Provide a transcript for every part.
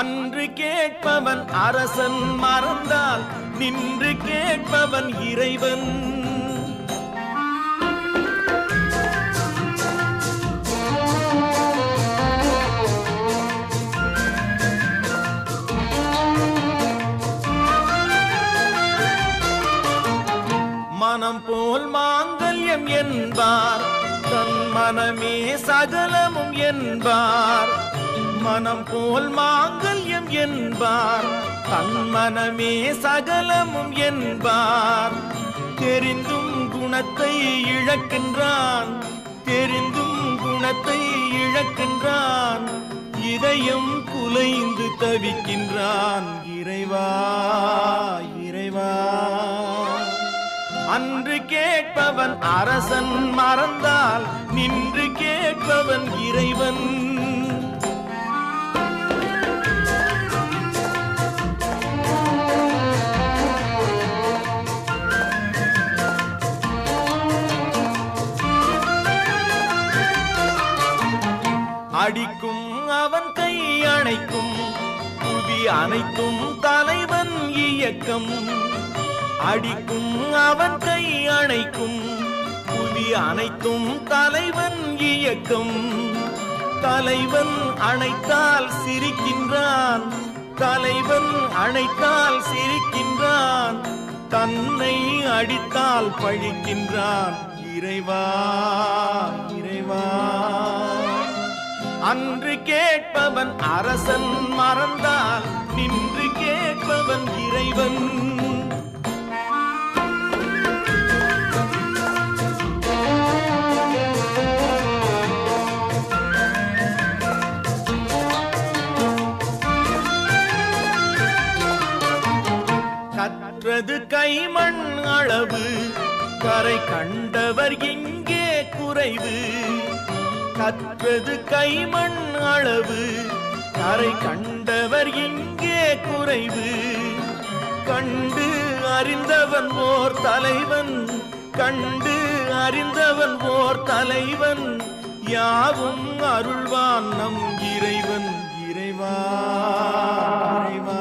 அன்று கேட்பவன் அரசன் மறந்தால் நின்று கேட்பவன் இறைவன். மனம் போல் மாங்கல்யம் என்பார் தன் மனமே சகலமும் என்பார். மனம் போல் மாங்கல்யம் என்பார். தன் மனமே சகலமும் என்பார். தெரிந்தும் குணத்தை இழக்கின்றான். தெரிந்தும் குணத்தை இழக்கின்றான். இதயம் குலைந்து தவிக்கின்றான். இறைவா இறைவா. அன்று கேட்பவன் அரசன் மறந்தால் நின்று கேட்பவன் இறைவன். அடிக்கும் அவன் கை அணைக்கும். புவி அனைத்தும் தலைவன் இயக்கம். அடிக்கும் அவன் கை அணைக்கும். புவி அனைத்தும் தலைவன் இயக்கம். தலைவன் அணைத்தால் சிரிக்கின்றான். தலைவன் அணைத்தால் சிரிக்கின்றான். தன்னை அடித்தால் பழிக்கின்றான். இறைவா அன்று கேட்பவன் அரசன் மறந்தால் நின்று கேட்பவன் இறைவன். கற்றது கைமண் அளவு கரை கண்டவர் இங்கே குறைவு. கற்றது கைமண் அளவு. கரை கண்டவர் இங்கே குறைவு. கண்டு அறிந்தவன் ஓர் தலைவன். கண்டு அறிந்தவன் ஓர் தலைவன். யாவும் அருள்வான் நம் இறைவன். இறைவா இறைவா.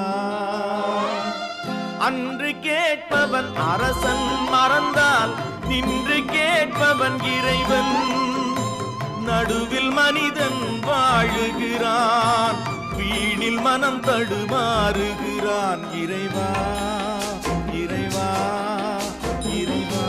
அன்று கேட்பவன் அரசன் மறந்தால் நின்று கேட்பவன் இறைவன். நடுவில் மனிதன் வாழுகிறான். வீணில் மனம் தடுமாறுகிறான். இறைவா இறைவா இறைவா.